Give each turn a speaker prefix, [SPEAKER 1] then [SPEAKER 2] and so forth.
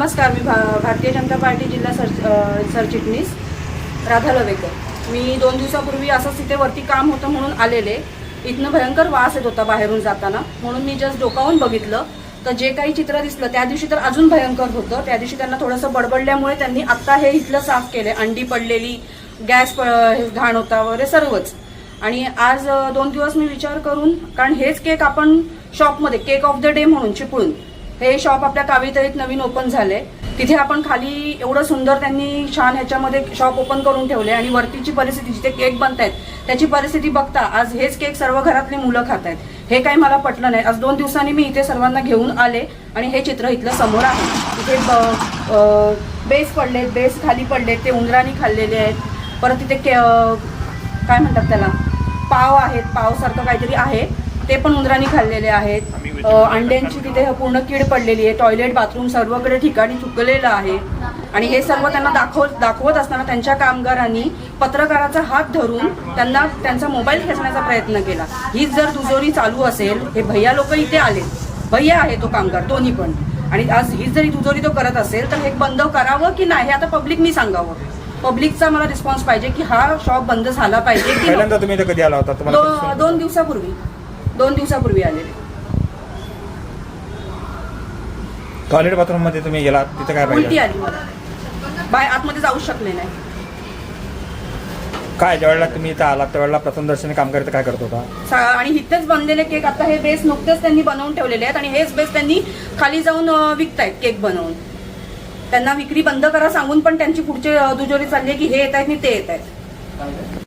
[SPEAKER 1] नमस्कार मी भा भारतीय जनता पार्टी जिल्हा सर सरचिटणीस राधा लवेकर. मी दोन दिवसापूर्वी असंच तिथे वरती काम होतं म्हणून आलेले. इथनं भयंकर वास येत होता बाहेरून जाताना. म्हणून मी जस्ट डोकावून बघितलं. तर जे काही चित्र दिसलं त्या दिवशी तर अजून भयंकर होतं. त्या दिवशी त्यांना थोडंसं बडबडल्यामुळे त्यांनी आत्ता हे इथलं साफ केलं अंडी पडलेली गॅस प- हे घाण होता वगैरे सर्वच. आणि आज दोन दिवस मी विचार करून कारण हेच केक आपण शॉपमध्ये केक ऑफ द डे म्हणून चिपळून हे शॉप आपल्या कावितळीत नवीन ओपन झाले तिथे आपण खाली एवढं सुंदर त्यांनी छान ह्याच्यामध्ये शॉप ओपन करून ठेवले आणि वरतीची परिस्थिती जिथे केक बनतायत त्याची परिस्थिती बघता आज हेच केक सर्व घरातली मुलं खात आहेत हे काही मला पटलं नाही. आज दोन दिवसांनी मी इथे सर्वांना घेऊन आले आणि हे चित्र इथलं समोर आहे. इथे बेस पडले बेस खाली पडले ते उंदरांनी खाल्लेले आहेत. परत तिथे के काय म्हणतात त्याला? पाव आहेत पावसारखं काहीतरी आहे. ते पण उंदरांनी खाल्लेले आहेत. अंड्यांची तिथे पूर्ण कीड पडलेली आहे. टॉयलेट बाथरूम सर्वकडे ठिकाणी चुकलेलं आहे. आणि हे सर्व त्यांना दाखवत दाखवत असताना त्यांच्या कामगारांनी पत्रकाराचा हात धरून त्यांना त्यांचा मोबाईल खेचण्याचा प्रयत्न केला. हीच जर दुजोरी चालू असेल हे भैया लोक इथे आले भैया आहे तो कामगार दोन्ही पण. आणि आज हीच जरी दुजोरी तो करत असेल तर हे बंद करावं की नाही हे आता पब्लिकनी सांगावं. पब्लिकचा मला रिस्पॉन्स पाहिजे की हा शॉप बंद झाला पाहिजे की
[SPEAKER 2] तुम्ही कधी आला होता?
[SPEAKER 1] दोन दिवसापूर्वी. दोन दिवसापूर्वी आलेले.
[SPEAKER 2] टॉयलेट बाथरूममध्ये तुम्ही गेलात तिथं काय
[SPEAKER 1] उलटी
[SPEAKER 2] पाहिजे
[SPEAKER 1] आली. मला बाय आतमध्ये जाऊ शकले नाही.
[SPEAKER 2] काय ज्यावेळेला तुम्ही इथं आलात त्यावेळेला प्रथम दर्शनी काम करता काय करत होता?
[SPEAKER 1] सा- आणि इथेच बनलेले केक आता हे बेस नुकतेच त्यांनी बनवून ठेवलेले आहेत आणि हेच बेस त्यांनी खाली जाऊन अं, विकतायत केक बनवून. त्यांना विक्री बंद करा सांगून पण त्यांची पुढची अं, दुजोरी चालली आहे की हे येत आहेत आणि ते येत आहेत